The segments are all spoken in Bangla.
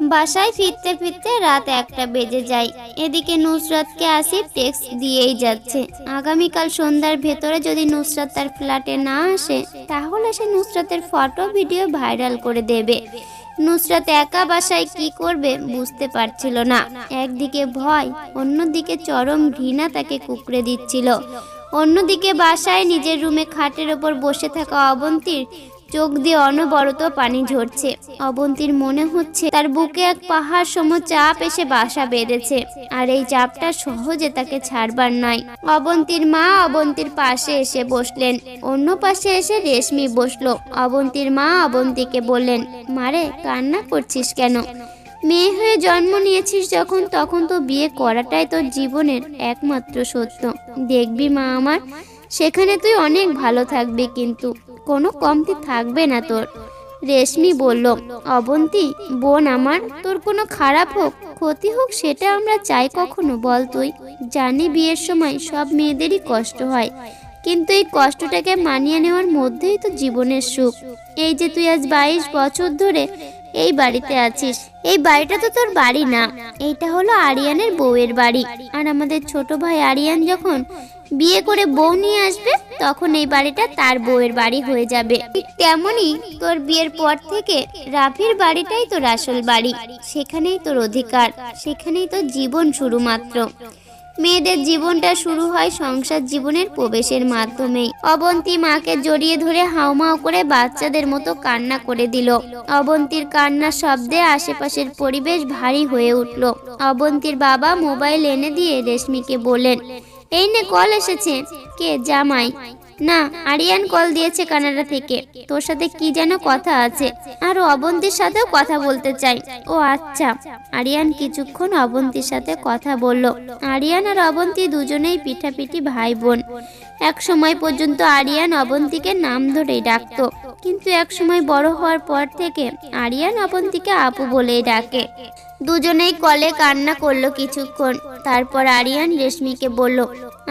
বাসায় ফিরতে ফিরতে রাত একটা বেজে যায়। এদিকে নুসরাতকে আসিফ টেক্সট দিয়েই যাচ্ছে। আগামীকাল সন্ধ্যার ভেতরে যদি নুসরাত তার ফ্ল্যাটে না আসে, তাহলে সে নুসরাতের ফটো ভিডিও ভাইরাল করে দেবে। নুসরাত একা বাসায় কি করবে বুঝতে পারছিল না। একদিকে ভয়, অন্যদিকে চরম ঘৃণা তাকে কুকড়ে দিচ্ছিল। অন্যদিকে বাসায় নিজের রুমে খাটের ওপর বসে থাকা অবন্তীর চোখ দিয়ে অনবরত পানি ঝরছে। অবন্তীর মনে হচ্ছে তার বুকে এক পাহাড় সম চাপ এসে বাসা বেঁধেছে। আর এই চাপটা সহজে তাকে ছাড়বার নয়। অবন্তীর মা অবন্তীর পাশে এসে বসলেন। অন্য পাশে এসে রেশমি বসল। অবন্তীর মা অবন্তীকে বললেন মারে কান্না করছিস কেন? মেয়ে হয়ে জন্ম নিয়েছিস যখন, তখন তো বিয়ে করাটাই তোর জীবনের একমাত্র সত্য। দেখবি মা আমার, সেখানে তুই অনেক ভালো থাকবি কিন্তু। কোনো কমতি থাকবে না তোর। রেশমি বলল, অবন্তী, বোন আমার, তোর কোনো খারাপ হোক, ক্ষতি হোক, সেটা আমরা চাই কখনো, বল তুই। জানি বিয়ের সময় সব মেয়েদেরই কষ্ট হয়, কিন্তু এই কষ্টটাকে মানিয়ে নেওয়ার মধ্যেই তো জীবনের সুখ। এই যে তুই আজ বাইশ বছর ধরে এই বাড়িতে আছিস, এই বাড়িটা তো তোর বাড়ি না। এইটা হলো আরিয়ানের বউয়ের বাড়ি। আর আমাদের ছোট ভাই আরিয়ান যখন বিয়ে করে বউ নিয়ে আসবে, তখন এই বাড়িটা তার বউয়ের বাড়ি হয়ে যাবে। ঠিক তেমনই তোর বিয়ের পর থেকে রাফির বাড়িটাই তোর আসল বাড়ি, সেখানেই তোর অধিকার, সেখানেই তোর জীবন শুরু মাত্র মেয়েদের জীবনটা শুরু হয় সংসার জীবনের প্রবেশের মাধ্যমেই। অবন্তী মাকে জড়িয়ে ধরে হাউমাউ করে বাচ্চাদের মতো কান্না করে দিল। অবন্তীর কান্নার শব্দে আশেপাশের পরিবেশ ভারী হয়ে উঠল। অবন্তীর বাবা মোবাইল এনে দিয়ে রেশমিকে বললেন এই নে কল এসেছে। কে? জামাই। না, আরিয়ান কল দিয়েছে কানাডা থেকে। তোর সাথে কি যেন কথা আছে। আর অবন্তির সাথেও কথা বলতে চাই ও আচ্ছা। আরিয়ান কিছুক্ষণ অবন্তির সাথে কথা বলল। আরিয়ান আর অবন্তী দুজনেই পিঠাপিঠি ভাই বোন। এক সময় পর্যন্ত আরিয়ান অবন্তীকে নাম ধরেই ডাকতো। কিন্তু এক সময় বড় হওয়ার পর থেকে আরিয়ান অবন্তীকে আপু বলেই ডাকে। দুজনেই কলে কান্না করল কিছুক্ষণ। তারপর আরিয়ান রেশমিকে বলল,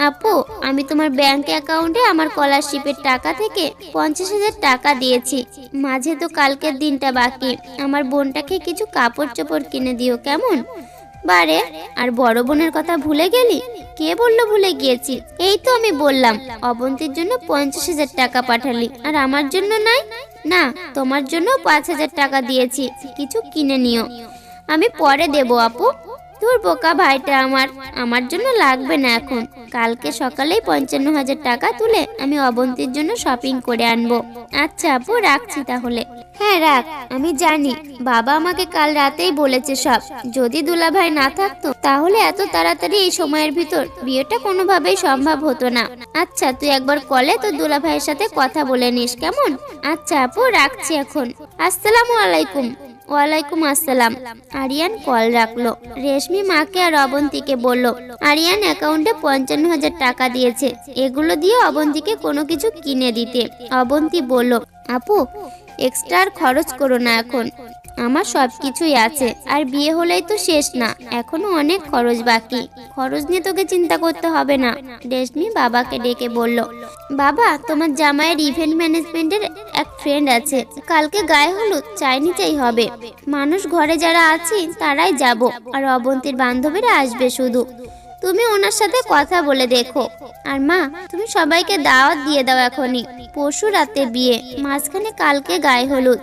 আপু, আমি তোমার ব্যাংক অ্যাকাউন্টে আমার স্কলারশিপের টাকা থেকে পঞ্চাশ হাজার টাকা দিয়েছি। মাঝে তো কালকের দিনটা বাকি। আমার বোনটাকে কিছু কাপড় চোপড় কিনে দিও কেমন? বারে আর বড় বোনের কথা ভুলে গেলি? কে বলল ভুলে গিয়েছি? এই তো আমি বললাম, অবন্তীর জন্য পঞ্চাশ হাজার টাকা পাঠালি, আর আমার জন্য নাই? না, তোমার জন্য পাঁচ হাজার টাকা দিয়েছি, কিছু কিনে নিও। আমি পরে দেব আপু। তোর বোকা ভাইটা আমার আমার জন্য লাগবে না এখন। কালকে সকালেই পঞ্চান্ন হাজার টাকা তুলে আমি অবন্তীর জন্য শপিং করে আনব। আচ্ছা আপু, রাখছি তাহলে। হ্যাঁ রাখ। আমি জানি। বাবা আমাকে কাল রাতেই বলেছে সব। যদি দুলাভাই না থাকতো, তাহলে এত তাড়াতাড়ি এই সময়ের ভিতর বিয়েটা কোনোভাবেই সম্ভব হতো না। আচ্ছা তুই একবার কলে তো দুলাভাইয়ের সাথে কথা বলে নিস, কেমন? আচ্ছা আপু, রাখছি এখন। আসসালামু আলাইকুম। ওয়ালাইকুম আসসালাম। আরিয়ান কল রাখল। রেশমি মাকে আর অবন্তীকে বলল, আরিয়ান অ্যাকাউন্টে পঞ্চান্ন হাজার টাকা দিয়েছে। এগুলো দিয়ে অবন্তীকে কোনো কিছু কিনে দিতে। অবন্তী বলল, আপু, এক্সট্রা খরচ করো না এখন। আমার সব কিছুই আছে, আর বিয়ে হলেই তো শেষ না। এখনও অনেক খরচ বাকি। খরচ নিয়ে তোকে চিন্তা করতে হবে না। রেশমি বাবাকে ডেকে বলল, বাবা, তোমার জামাইয়ের ইভেন্ট ম্যানেজমেন্টের এক ফ্রেন্ড আছে। কালকে গায়ে হলুদ চাইনি চাই হবে। মানুষ ঘরে যারা আছি, তারাই যাব, আর অবন্তীর বান্ধবীরা আসবে শুধু। তুমি ওনার সাথে কথা বলে দেখো। আর মা, তুমি সবাইকে দাওয়াত দিয়ে দাও এখনই। পরশু রাতে বিয়ে, মাঝখানে কালকে গায়ে হলুদ।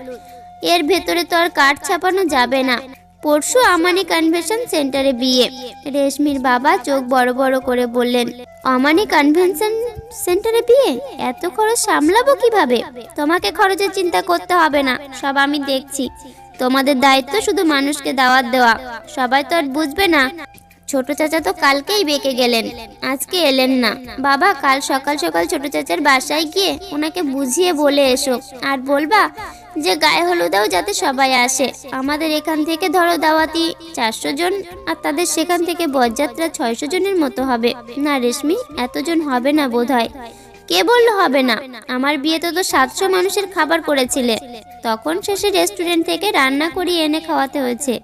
এর ভেতরে তো আর কার্ড ছাপানো যাবে না। পরশু আমানি কনভেনশন সেন্টারে বিয়ে। রেশমির বাবা চোখ বড় বড় করে বললেন আমানি কনভেনশন সেন্টারে বিয়ে? এত খরচ সামলাবো কীভাবে? তোমাকে খরচের চিন্তা করতে হবে না, সব আমি দেখছি। তোমাদের দায়িত্ব শুধু মানুষকে দাওয়াত দেওয়া, সবাই তো আর বুঝবে না। ছোট চাচা তো কালকেই বেঁকে গেলেন, আজকে এলেন না। বাবা, কাল সকাল সকাল ছোট চাচার বাসায় গিয়ে ওনাকে বুঝিয়ে বলে এসো। আর বলবা যে গায়ে হলুদেও যাতে সবাই আসে। আমাদের এখান থেকে ধরো দাওয়াতি চারশো জন, আর তাদের সেখান থেকে বরযাত্রা ছয়শো জনের মতো হবে। না রেশমি, এতজন হবে না বোধ হয় কে বলল হবে না? আমার বিয়েতে তো সাতশো মানুষের খাবার করেছিলে। তখন শেষে রেস্টুরেন্ট থেকে রান্না করিয়ে এনে খাওয়াতে হয়েছে।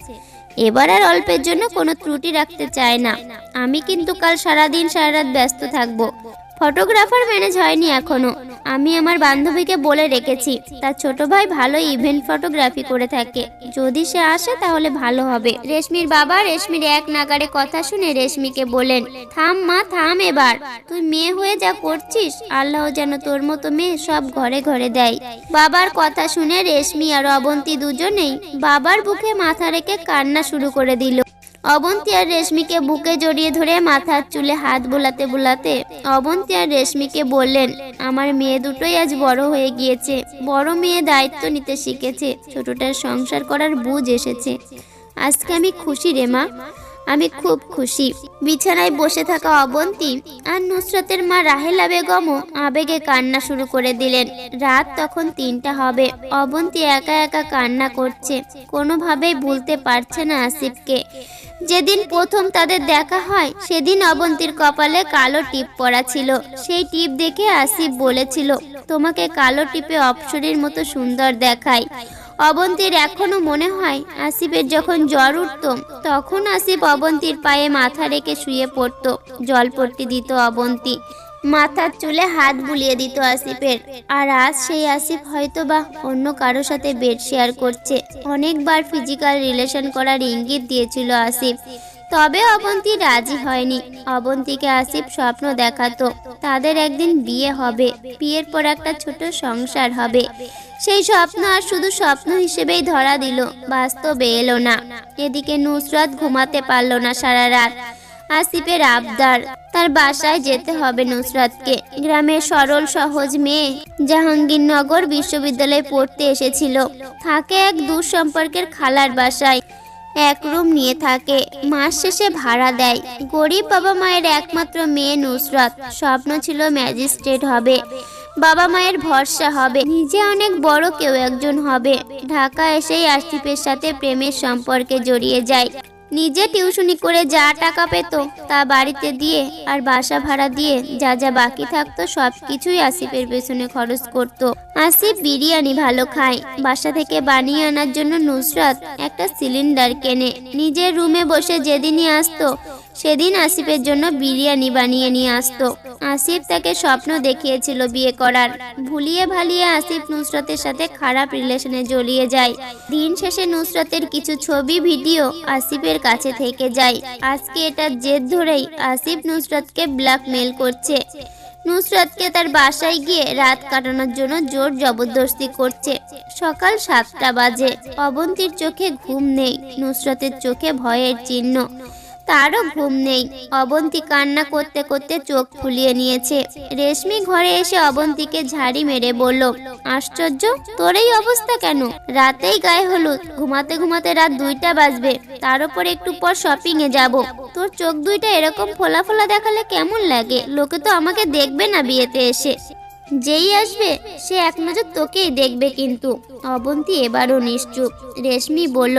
এবার আর অল্পের জন্য কোনো ত্রুটি রাখতে চায় না। আমি কিন্তু কাল সারাদিন সারা রাত ব্যস্ত থাকব। ফটোগ্রাফার ম্যানেজ হয়নি এখনও। আমি আমার বান্ধবীকে বলে রেখেছি, তার ছোট ভাই ভালো ইভেন্ট ফটোগ্রাফি করে থাকে। যদি সে আসে তাহলে ভালো হবে। রেশমির বাবা রেশমির এক নাগারে কথা শুনে রেশমিকে বলেন, থাম মা, থাম এবার। তুই মেয়ে হয়ে যা করছিস, আল্লাহ যেন তোর মতো মেয়ে সব ঘরে ঘরে দেয়। বাবার কথা শুনে রেশমি আর অবন্তী দুজনেই বাবার বুকে মাথা রেখে কান্না শুরু করে দিল। অবন্তী আর রেশমিকে বুকে জড়িয়ে ধরে মাথার চুলে হাত বোলাতে বোলাতে অবন্তী আর রেশমিকে বললেন, আমার মেয়ে দুটোই আজ বড় হয়ে গিয়েছে। বড় মেয়ে দায়িত্ব নিতে শিখেছে। ছোটটার সংসার করার বুঝ এসেছে। আজকে আমি খুশি রে মা। আমি খুব খুশি। বিছানায় বসে থাকা অবন্তী আর নুসরতের মা রাহেলা বেগমও আবেগে কান্না শুরু করে দিলেন। রাত তখন তিনটা হবে। অবন্তী একা একা কান্না করছে। কোনোভাবেই ভুলতে পারছে না আসিফকে। যেদিন প্রথম তাদের দেখা হয়, সেদিন অবন্তীর কপালে কালো টিপ পরা ছিল। সেই টিপ দেখে আসিফ বলেছিল, তোমাকে কালো টিপে অপসরীর মতো সুন্দর দেখায়। অবন্তীর এখনও মনে হয় আসিফের যখন জ্বর উঠত, তখন আসিফ অবন্তীর পায়ে মাথা রেখে শুয়ে পড়তো জলপট্টি দিত অবন্তি। মাথার চুলে হাত বুলিয়ে দিত আসিফের। আর আজ সেই আসিফ হয়তো বা অন্য কারও সাথে বেড শেয়ার করছে। অনেকবার ফিজিক্যাল রিলেশন করার ইঙ্গিত দিয়েছিল আসিফ। তবে অবন্তী রাজি হয়নি। অবন্তীকে আসিফ স্বপ্ন দেখাতো, তাদের একদিন বিয়ে হবে, বিয়ের পর একটা ছোট সংসার হবে। সেই স্বপ্ন আর শুধু স্বপ্ন হিসেবেই ধরা দিল, বাস্তবে এলো না। এদিকে নুসরাত ঘুমাতে পারল না সারা রাত। আসিফের আবদার, তার বাসায় যেতে হবে নুসরাতকে। গ্রামের সরল, সহজ মেয়ে, জাহাঙ্গীরনগর বিশ্ববিদ্যালয়ে পড়তে এসেছিল। থাকে এক দূর সম্পর্কের খালার বাসায়। এক রুম নিয়ে থাকে। মাস শেষে ভাড়া দেয়। গরিব বাবা মায়ের একমাত্র মেয়ে নুসরাত। স্বপ্ন ছিল ম্যাজিস্ট্রেট হবে। বাবা মায়ের ভরসা হবে। নিজে অনেক বড় কেউ একজন হবে। ঢাকা এসেই আস্তিফের সাথে প্রেমের সম্পর্কে জড়িয়ে যায়। নিজে টিউশনি করে যা টাকা পেত তা বাড়িতে দিয়ে আর বাসা ভাড়া দিয়ে যা যা বাকি থাকতো সব কিছুই আসিফের পেছনে খরচ করত। আসিফ বিরিয়ানি ভালো খায়। বাসা থেকে বানিয়ে আনার জন্য নুসরাত একটা সিলিন্ডার কেনে। নিজের রুমে বসে যেদিনই আসতো সেদিন আসিফের জন্য বিরিয়ানি বানিয়ে নিয়ে আসতো। আসিফ তাকে স্বপ্ন দেখিয়েছিল বিয়ে করার। ভুলিয়ে ভালিয়ে আসিফ নুসরতের সাথে খারাপ রিলেশনে জড়িয়ে যায়। দিন শেষে নুসরতের কিছু ছবি, ভিডিও আসিফের কাছে থেকে যায়। আজকে এটার জেদ ধরেই আসিফ নুসরতকে ব্ল্যাকমেল করছে। নুসরাতকে তার বাসায় গিয়ে রাত কাটানোর জন্য জোর জবরদস্তি করছে। সকাল সাতটা বাজে। অবন্তীর চোখে ঘুম নেই। নুসরাতের চোখে ভয়ের চিহ্ন। তারও ঘুম নেই। অবন্তী কান্না করতে করতে চোখ ফুলিয়ে নিয়েছে। রেশমি ঘরে এসে অবন্তীকে ঝাড়ি মেরে বলল, আশ্চর্য, তোর এই অবস্থা কেন? রাতেই গায়ে হলুদ। ঘুমাতে ঘুমাতে রাত দুইটা বাজবে। তার উপর একটু পর শপিং এ যাব। তোর চোখ দুইটা এরকম ফোলা ফোলা দেখালে কেমন লাগে? লোকে তো আমাকে দেখবে না বিয়েতে এসে। যেই আসবে, সে এক নজর তোকেই দেখবে কিন্তু। অবন্তী এবারও নিশ্চুপ। রেশমি বলল,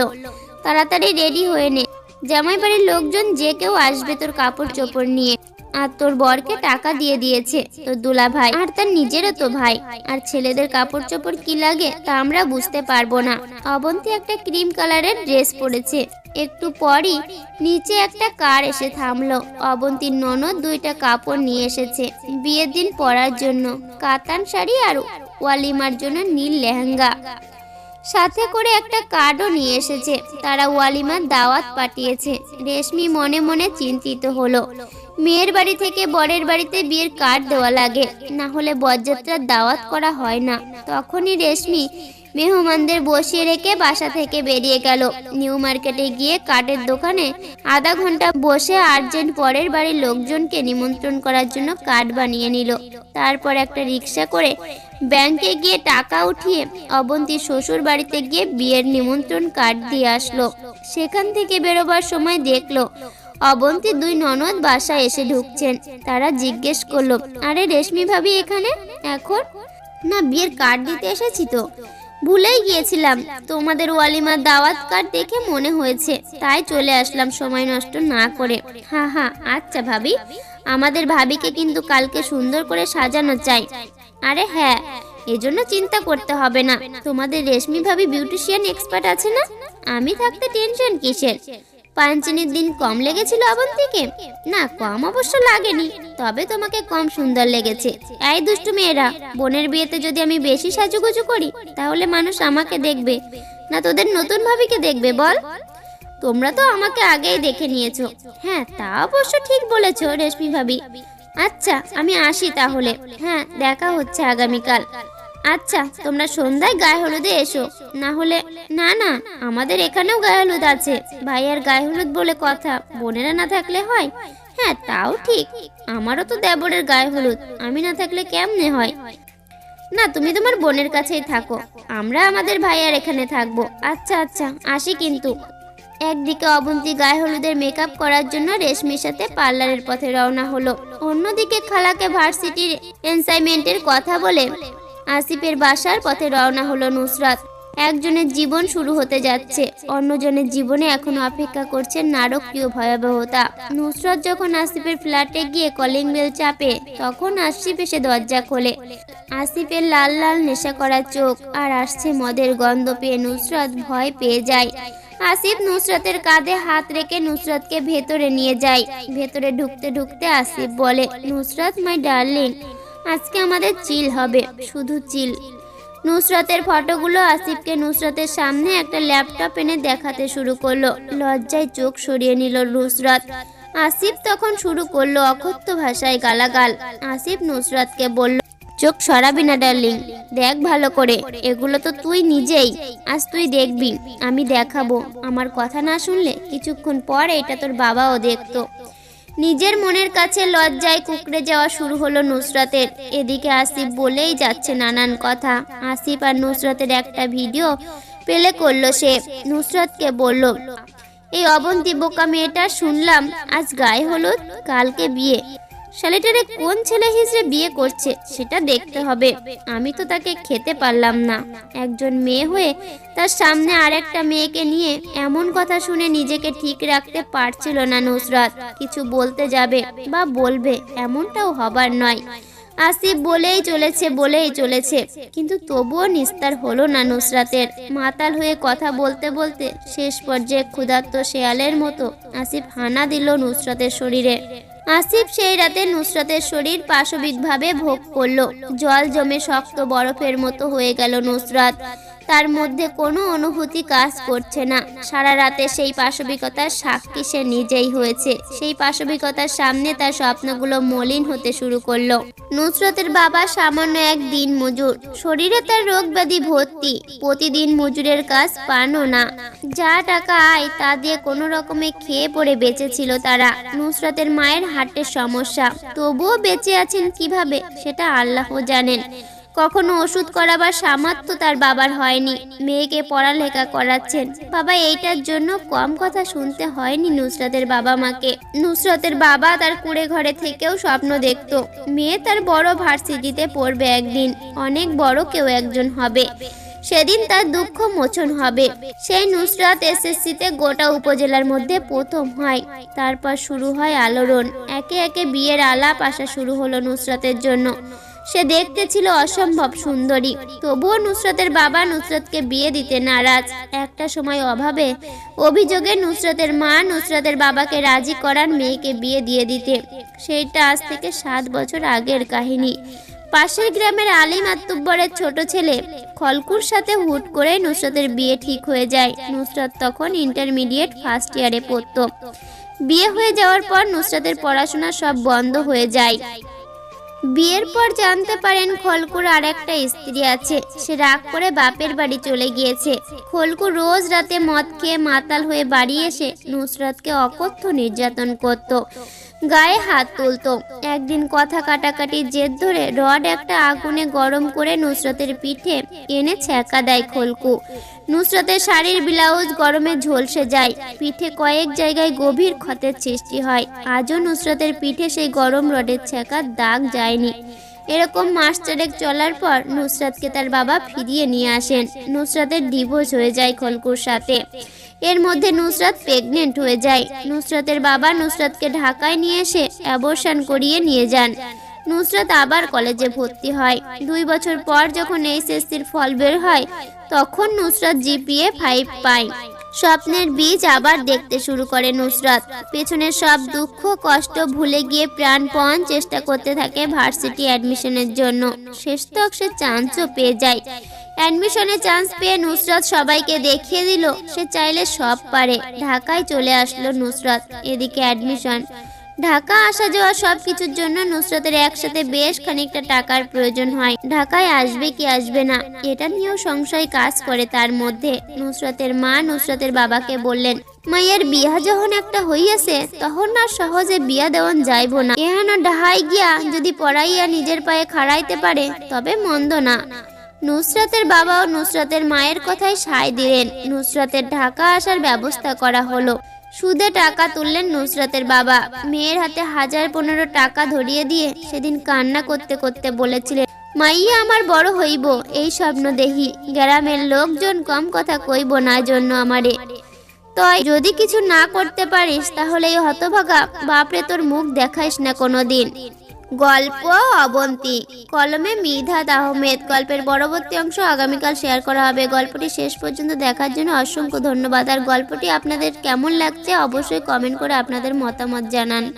তাড়াতাড়ি রেডি হয়ে নে। জামাই বাড়ির লোকজন যে কেউ আসবে তোর কাপড় চোপড় নিয়ে, আর তোর বরকে টাকা দিয়ে দিয়েছে তোর দুলা ভাই, আর তার নিজেরও তো ভাই। আর ছেলেদের কাপড় চোপড় কি লাগে তা আমরা বুঝতে পারব না। অবন্তী একটা ক্রিম কালারের ড্রেস পরেছে। একটু পরই নিচে একটা কার এসে থামলো। অবন্তীর ননদ দুইটা কাপড় নিয়ে এসেছে বিয়ের দিন পরার জন্য। কাতান শাড়ি আর ওয়ালিমার জন্য নীল লেহেঙ্গা। সাথে করে একটা কার্ডও নিয়ে এসেছে। তারা ওয়ালিমার দাওয়াত পাঠিয়েছে। রেশমি মনে মনে চিন্তিত হলো। মেয়ের বাড়ি থেকে বরের বাড়িতে বিয়ের কার্ড দেওয়া লাগে। না হলে বরযাত্রার দাওয়াত করা হয় না। তখনই রেশমি মেহমানদের বসিয়ে রেখে বাসা থেকে বেরিয়ে গেল। নিউ মার্কেটে গিয়ে কার্ডের দোকানে আধা ঘণ্টা বসে আর্জেন্ট পরের বাড়ির লোকজনকে নিমন্ত্রণ করার জন্য কার্ড বানিয়ে নিল। তারপর একটা রিক্সা করে ব্যাংকে গিয়ে টাকা উঠিয়ে অবন্তী শ্বশুর বাড়িতে গিয়ে বিয়ের নিমন্ত্রণ কার্ড দিয়ে আসলো। সেখান থেকে বেরোবার সময় দেখল, অবন্তী দুই ননদ বাসায় এসে ঢুকছেন। তারা জিজ্ঞেস করল, আরে রেশমি ভাবি এখানে? এখন? না, বিয়ের কার্ড দিতে এসেছি তো। ভুলেই গিয়েছিলাম। তোমাদের ওয়ালিমার দাওয়াত কার্ড দেখে মনে হয়েছে। তাই চলে আসলাম সময় নষ্ট না করে। হা হা আচ্ছা ভাবি। আমাদের ভাবিকে কিন্তু কালকে সুন্দর করে সাজানো চাই। আরে হ্যাঁ এজন্য চিন্তা করতে হবে না। তোমাদের রেশমি ভাবি বিউটিশিয়ান এক্সপার্ট আছে না? আমি থাকতে টেনশন কিসের? পাঞ্চিনির দিন কম লেগেছিল অবন্তীকে না, কম অবশ্য লাগেনি, তবে তোমাকে কম সুন্দর লেগেছে। এই দুষ্টু মেয়েরা, বোনের বিয়েতে যদি আমি বেশি সাজুগুজু করি, তাহলে মানুষ আমাকে দেখবে। না, তোদের নতুন ভাবিকে দেখবে, বল। তোমরা তো আমাকে আগেই দেখে নিয়েছো। হ্যাঁ তা অবশ্য ঠিক বলেছ, রেশমি ভাবি। আচ্ছা আমি আসি তাহলে। হ্যাঁ দেখা হচ্ছে আগামীকাল। আচ্ছা তোমরা সন্ধ্যায় গায়ে হলুদে এসো। না হলে, না না, আমাদের এখানেও গায়ে হলুদ আছে। ভাইয়ার গায়ে হলুদ বলে কথা, বোনেরা না থাকলে হয়? হ্যাঁ তাও ঠিক। আমারও তো দেবরের গায়ে হলুদ, আমি না থাকলে কেমনে হয়? না, তুমি তোমার বোনের কাছেই থাকো। আমরা আমাদের ভাইয়ার এখানে থাকব। আচ্ছা আচ্ছা আসি কিন্তু। একদিকে অবন্তী গায়ে হলুদের মেকআপ করার জন্য রেশমির সাথে পার্লারের পথে রওনা হলো। অন্যদিকে খালাকে ভার্সিটির এনসাইনমেন্টের কথা বলে আসিফের বাসার পথে রওনা হলো নুসরাত। একজনের জীবন শুরু হতে যাচ্ছে, অন্যজনের জীবনে এখন অপেক্ষা করছে নারকীয় ভয়াবহতা। নুসরত যখন আসিফের ফ্ল্যাটে গিয়ে কলিং বেল চাপে, তখন আসিফ এসে দরজা খোলে। আসিফের লাল লাল নেশা করা চোখ আর আসছে মদের গন্ধ পেয়ে নুসরত ভয় পেয়ে যায়। আসিফ নুসরতের কাঁধে হাত রেখে নুসরতকে ভেতরে নিয়ে যায়। ভেতরে ঢুকতে ঢুকতে আসিফ বলে, নুসরত মাই ডার্লিং আজকে আমাদের চিল হবে, শুধু চিল। নুসরাতের ফটোগুলো আসিফকে নুসরাতের সামনে একটা ল্যাপটপ এনে দেখাতে শুরু করল। লজ্জায় চোখ সরিয়ে নিল নুসরাত। আসিফ তখন শুরু করল অকথ্য ভাষায় গালাগাল। আসিফ নুসরাতকে বলল, চোখ সরাবি না, ডার্লিং। দেখ ভালো করে। এগুলো তো তুই নিজেই। আজ তুই দেখবি। আমি দেখাবো। আমার কথা না শুনলে কিছুক্ষণ পর এটা তোর বাবাও দেখতো। নিজের মনের কাছে লজ্জায় কুকড়ে যাওয়া শুরু হলো নুসরাতের। এদিকে আসিফ বলেই যাচ্ছে নানান কথা। আসিফ আর নুসরাতের একটা ভিডিও পেলে করল সে। নুসরাতকে বলল, এই অবন্তি বোকা মেয়েটা শুনলাম, আজ গায়ে হলুদ, কালকে বিয়ে। শালিটারে কোন ছেলে হিসেবে বিয়ে করছে সেটা দেখতে হবে। আমি তো তাকে খেতে পারলাম না। একজন মেয়ে হয়ে তার সামনে আরেকটা মেয়েকে নিয়ে এমন কথা শুনে নিজেকে ঠিক রাখতে পারছিল না নুসরাত। কিছু বলতে যাবে বা বলবে এমনটাও হবার নয়। আসিফ বলেই চলেছে বলেই চলেছে। কিন্তু তবুও নিস্তার হলো না নুসরাতের। মাতাল হয়ে কথা বলতে বলতে শেষ পর্যায়ে ক্ষুধার্ত শেয়ালের মতো আসিফ হানা দিল নুসরাতের শরীরে। আসিফ সেই রাতে নুসরাতের শরীর পাশবিকভাবে ভোগ করল। জল জমে শক্ত বরফের মতো হয়ে গেল নুসরাত। তার মধ্যে কোনো অনুভূতি কাজ করছে না। সারা রাতে সেই পাশবিকতার সাক্ষী সে নিজেই হয়েছে। সেই পাশবিকতার সামনে তার স্বপ্নগুলো মলিন হতে শুরু করল। নুসরতের বাবা সামান্য এক দিন মজুর। শরীরে তার রোগ ব্যাধি ভর্তি। প্রতিদিন মজুরের কাজ পানও না। যা টাকা আয়, তা দিয়ে কোনো রকমে খেয়ে পড়ে বেঁচেছিল তারা। নুসরতের মায়ের হার্টের সমস্যা। তবুও বেঁচে আছেন কীভাবে, সেটা আল্লাহ জানেন। কখনো ওষুধ করাবার সামর্থ্য তার বাবার হয়নি। মেয়েকে পড়ালেখা করাচ্ছেন। বাবা এইটার জন্য কম কথা শুনতে হয়নি নুসরাতের বাবা মাকে। নুসরাতের বাবা তার কুড়ে ঘরে থেকেও স্বপ্ন দেখত। মেয়ে তার বড় ভার্সিটিতে পড়বে একদিন। অনেক বড় কেউ একজন হবে। সেদিন তার দুঃখ মোচন হবে। সেই নুসরাত এসএসসিতে গোটা উপজেলার মধ্যে প্রথম হয়। তারপর শুরু হয় আলোড়ন। একে একে বিয়ের আলাপ আসা শুরু হলো নুসরাতের জন্য। সে দেখতে ছিল অসম্ভব সুন্দরী। তবুও নুসরতের বাবা নুসরাতকে বিয়ে দিতে নারাজ। একটা সময় অভাবে অভিযোগে নুসরতের মা নুসরতের বাবাকে রাজি করার মেয়েকে বিয়ে দিয়ে দিতে। সেইটা আজ থেকে সাত বছর আগের কাহিনী। পাশের গ্রামের আলিম আত্তুব্বরের ছোট ছেলে খলকুর সাথে হুট করে নুসরতের বিয়ে ঠিক হয়ে যায়। নুসরত তখন ইন্টারমিডিয়েট ফার্স্ট ইয়ারে পড়তো। বিয়ে হয়ে যাওয়ার পর নুসরতের পড়াশোনা সব বন্ধ হয়ে যায়। বিয়ের পর জানতে পারেন খলকুর আর একটা স্ত্রী আছে। সে রাগ করে বাপের বাড়ি চলে গিয়েছে। খলকু রোজ রাতে মদ খেয়ে মাতাল হয়ে বাড়ি এসে নুসরাতকে অকথ্য নির্যাতন করত। গায়ে হাত তুলতো। একদিন কথা কাটাকাটির জেদ ধরে রড একটা আগুনে গরম করে নুসরতের পিঠে এনে ছ্যাঁকা দেয় খলকু। নুসরতের শাড়ির ব্লাউজ গরমে ঝলসে যায়। পিঠে কয়েক জায়গায় গভীর ক্ষতের সৃষ্টি হয়। আজও নুসরতের পিঠে সেই গরম রডের ছ্যাঁকার দাগ যায়নি। এরকম মাস চারেক চলার পর নুসরাতকে তার বাবা ফিরিয়ে নিয়ে আসেন। নুসরাতের ডিভোর্স হয়ে যায় খলকুর সাথে। এর মধ্যে নুসরাত প্রেগনেন্ট হয়ে যায়। নুসরাতের বাবা নুসরাতকে ঢাকায় নিয়ে এসে অ্যাবর্শন করিয়ে নিয়ে যান। নুসরাত আবার কলেজে ভর্তি হয়। দুই বছর পর যখন এইচএসসির ফল বের হয়, তখন নুসরাত জিপিএ ফাইভ পায়। স্বপ্নের বীজ আবার দেখতে শুরু করে নুসরাত। পেছনের সব দুঃখ, কষ্ট ভুলে গিয়ে প্রাণপণ চেষ্টা করতে থাকে ভার্সিটি অ্যাডমিশনের জন্য। শেষ তক সে চান্সও পেয়ে যায়। অ্যাডমিশনে চান্স পেয়ে নুসরাত সবাইকে দেখিয়ে দিল, সে চাইলে সব পারে। ঢাকায় চলে আসলো নুসরাত, এদিকে অ্যাডমিশন। ঢাকা আসা যাওয়া সব কিছুর জন্য নুসরাতের একসাথে বেশ খানিকটা টাকার প্রয়োজন হয়। ঢাকায় আসবে কি আসবে না, এটা নিয়েও সংশয় কাজ করে তার মধ্যে। নুসরাতের মা নুসরাতের বাবাকে বললেন, মাইয়ের বিয়া যখন একটা হইয়াছে, তখন আর সহজে বিয়া দেওয়ান যাইব না। এহানো ঢাহাই গিয়া যদি পড়াইয়া নিজের পায়ে খাড়াইতে পারে, তবে মন্দ না। নুসরাতের বাবা ও নুসরাতের মায়ের কথায় সায় দিলেন। নুসরাতের ঢাকা আসার ব্যবস্থা করা হলো। সুদে টাকা তুললেন নুসরাতের বাবা। মেয়ের হাতে হাজার পনেরো টাকা ধরিয়ে দিয়ে সেদিন কান্না করতে করতে বলেছিলেন, মাইয়া আমার বড় হইব, এই স্বপ্ন দেহি গ্রামের লোকজন কম কথা কইব না জন্য আমারে। তয়, যদি কিছু না করতে পারিস তাহলে এই হতভাগা বাপরে তোর মুখ দেখাইস না কোনোদিন। গল্প অবন্তি। কলমে মিধাদ আহমেদ গল্পের পরবর্তী অংশ আগামীকাল শেয়ার করা হবে। গল্পটি শেষ পর্যন্ত দেখার জন্য অসংখ্য ধন্যবাদ। আর গল্পটি আপনাদের কেমন লাগছে অবশ্যই কমেন্ট করে আপনাদের মতামত জানান।